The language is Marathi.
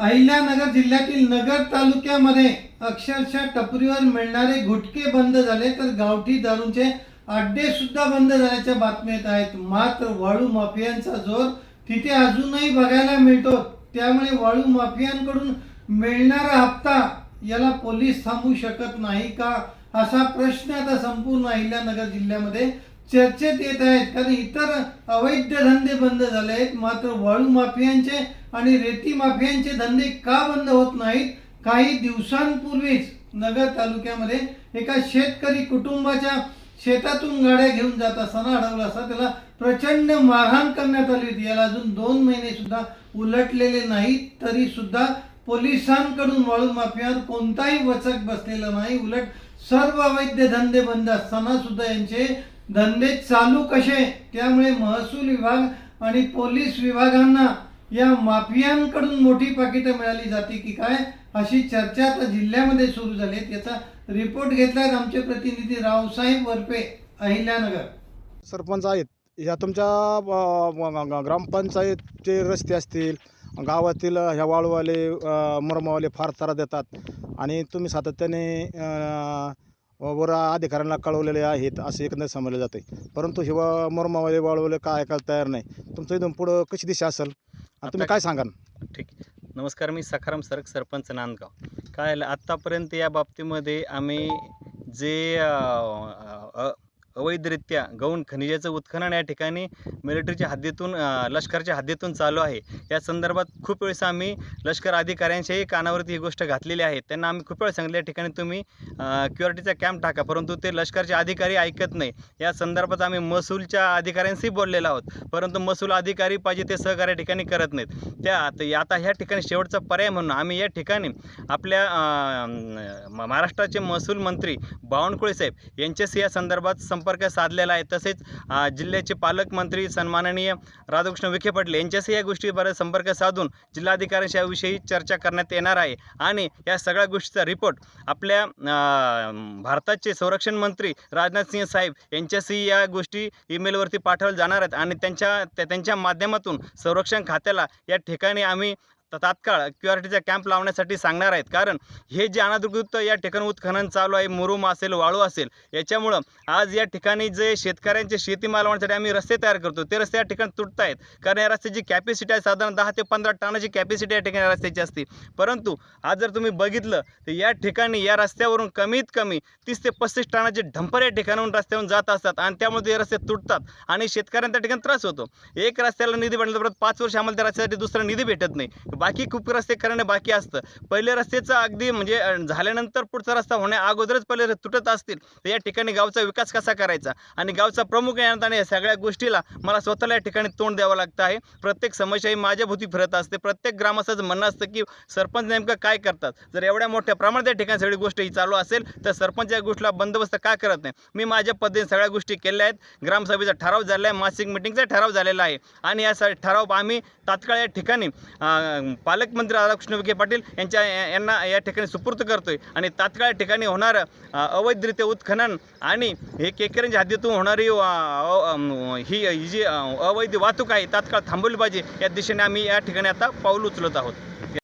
अहिल्यानगर जिल्ह्यातील नगर तालुक्यामध्ये अक्षरशः टपरीवर मिळणारे घुटके बंद झाले तर गावठी दारूंचे अड्डे सुद्धा बंद झाल्याच्या बातम्या येत आहेत. मात्र वाळू माफियांचा जोर तिथे अजूनही बघायला मिळतो. त्यामुळे वाळू माफियांकडून मिळणारा हप्ता याला पोलीस थांबू शकत नाही का? असा प्रश्न आता संपूर्ण अहिल्यानगर जिल्ह्यामध्ये चर्चेत येत आहेत. कारण इतर अवैध धंदे बंद झाले आहेत. मात्र वाळू माफियांचे आणि रेती माफियांचे धंदे का बंद होत नाहीत? काही दिवसांपूर्वीच नगर तालुक्यामध्ये एका शेतकरी कुटुंबाच्या शेतातून गाड्या घेऊन जात असताना अडवला असता त्याला प्रचंड मारहाण करण्यात आली होती. याला अजून दोन महिने सुद्धा उलटलेले नाहीत. तरी सुद्धा पोलिसांकडून वाळू माफियावर कोणताही वचक बसलेला नाही. उलट सर्व अवैध धंदे बंद असताना सुद्धा यांचे धंदे चालू कसे? त्यामुळे महसूल विभाग आणि पोलीस विभागांना या माफियांकडून मोठी पाकिटं मिळाली जाते की काय? अशी चर्चा आता जिल्ह्यामध्ये सुरू झाली त्याचा रिपोर्ट घेतलाय आमचे प्रतिनिधी रावसाहेब वरपे अहिल्यानगर. सरपंच आहेत. ह्या तुमच्या ग्रामपंचायतचे रस्ते असतील गावातील ह्या वाळूवाले मरमावाले मुरमावाले फार त्रास देतात. आणि तुम्ही सातत्याने वर अधिकाऱ्यांना कळवलेले आहेत असे एकंदर समजले जाते परंतु हे वा- मुरमावाले वाळूवाले काय ऐकायला तयार नाही. तुमचं इथून पुढं कशी दिशा असेल? आणि तुम्ही काय सांगाल? ठीक. नमस्कार मी सखाराम सरक सरपंच नांदगाव. काय आत्तापर्यंत या बाबतीमध्ये आम्ही जे अवैधरित्या गौण खनिजाचं उत्खनन या ठिकाणी मिलिटरीच्या हद्दीतून लष्कराच्या हद्दीतून चालू आहे. या संदर्भात खूप वेळेस आम्ही लष्कर अधिकाऱ्यांच्याही कानावरती ही गोष्ट घातलेली आहे. त्यांना आम्ही खूप वेळ सांगितलं या ठिकाणी तुम्ही क्यू कॅम्प टाका परंतु ते लष्करचे अधिकारी ऐकत नाही. या संदर्भात आम्ही महसूलच्या अधिकाऱ्यांशी बोललेलो आहोत. परंतु महसूल अधिकारी पाहिजे ते सहकार्य ठिकाणी करत नाहीत. त्या आता ह्या ठिकाणी शेवटचा पर्याय म्हणून आम्ही या ठिकाणी आपल्या म- महाराष्ट्राचे महसूल मंत्री बावनकुळे साहेब यांच्याशी या संदर्भात संपर्क साधलेला आहे. तसेच जिल्ह्याचे पालकमंत्री सन्माननीय राधाकृष्ण विखे पाटील यांच्याशी या गोष्टीवर संपर्क साधून जिल्हाधिकाऱ्यांशी याविषयी चर्चा करण्यात येणार आहे. आणि या सगळ्या गोष्टीचा रिपोर्ट आपल्या भारताचे संरक्षण मंत्री राजनाथ सिंह साहेब यांच्याशी या गोष्टी ईमेलवरती पाठवल्या जाणार आहेत. आणि त्यांच्या त्यांच्या माध्यमातून संरक्षण खात्याला या ठिकाणी आम्ही तर तात्काळ क्यू आर टीचा कॅम्प लावण्यासाठी सांगणार आहेत. कारण हे जे अनाधिकृत या ठिकाणी उत्खनन चालू आहे मुरुम असेल वाळू असेल याच्यामुळं आज या ठिकाणी जे शेतकऱ्यांचे शेतीमाल वाढण्यासाठी आम्ही रस्ते तयार करतो ते रस्ते या ठिकाणी तुटत आहेत कारण या रस्त्याची कॅपॅसिटी आहे साधारण दहा ते पंधरा टनाची कॅपॅसिटी या ठिकाणी रस्त्याची असते. परंतु आज जर तुम्ही बघितलं तर या ठिकाणी या रस्त्यावरून कमीत कमी तीस ते पस्तीस टनाचे ढंपर या ठिकाणाहून रस्त्यावरून जात असतात आणि त्यामुळे ते रस्ते तुटतात आणि शेतकऱ्यांना त्या ठिकाणी त्रास होतो. एक रस्त्याला निधी भेटल्याबरोबर परत पाच वर्ष आम्हाला त्या रस्त्यासाठी दुसरा निधी भेटत नाही. बाकी खूप रस्ते करणे बाकी असतं. पहिले रस्त्याचं अगदी म्हणजे झाल्यानंतर पुढचा रस्ता होण्या अगोदरच पहिले तुटत असतील. तर या ठिकाणी गावचा विकास कसा करायचा? आणि गावचा प्रमुख येणार या सगळ्या गोष्टीला मला स्वतःला या ठिकाणी तोंड द्यावं लागतं आहे. प्रत्येक समस्या ही माझ्या भोवती फिरत असते. प्रत्येक ग्रामस्थाचं म्हणणं असतं की सरपंच नेमकं काय करतात? जर एवढ्या मोठ्या प्रमाणात या ठिकाणी सगळी गोष्ट ही चालू असेल तर सरपंच या गोष्टीला बंदोबस्त का करत नाही? मी माझ्या पद्धतीने सगळ्या गोष्टी केल्या आहेत. ग्रामसभेचा ठराव झाला आहे. मासिक मिटिंगचा ठराव झालेला आहे. आणि या ठराव आम्ही तात्काळ या ठिकाणी पालकमंत्री राधाकृष्ण विखे पाटील यांच्या यांना या ठिकाणी सुपूर्द करतोय. आणि तात्काळ ठिकाणी होणारं अवैधरित्या उत्खनन आणि हे केकरांच्या हद्दीतून होणारी ही ही जी अवैध वाहतूक आहे तात्काळ थांबवली पाहिजे या दिशेने आम्ही या ठिकाणी आता पाऊल उचलत आहोत.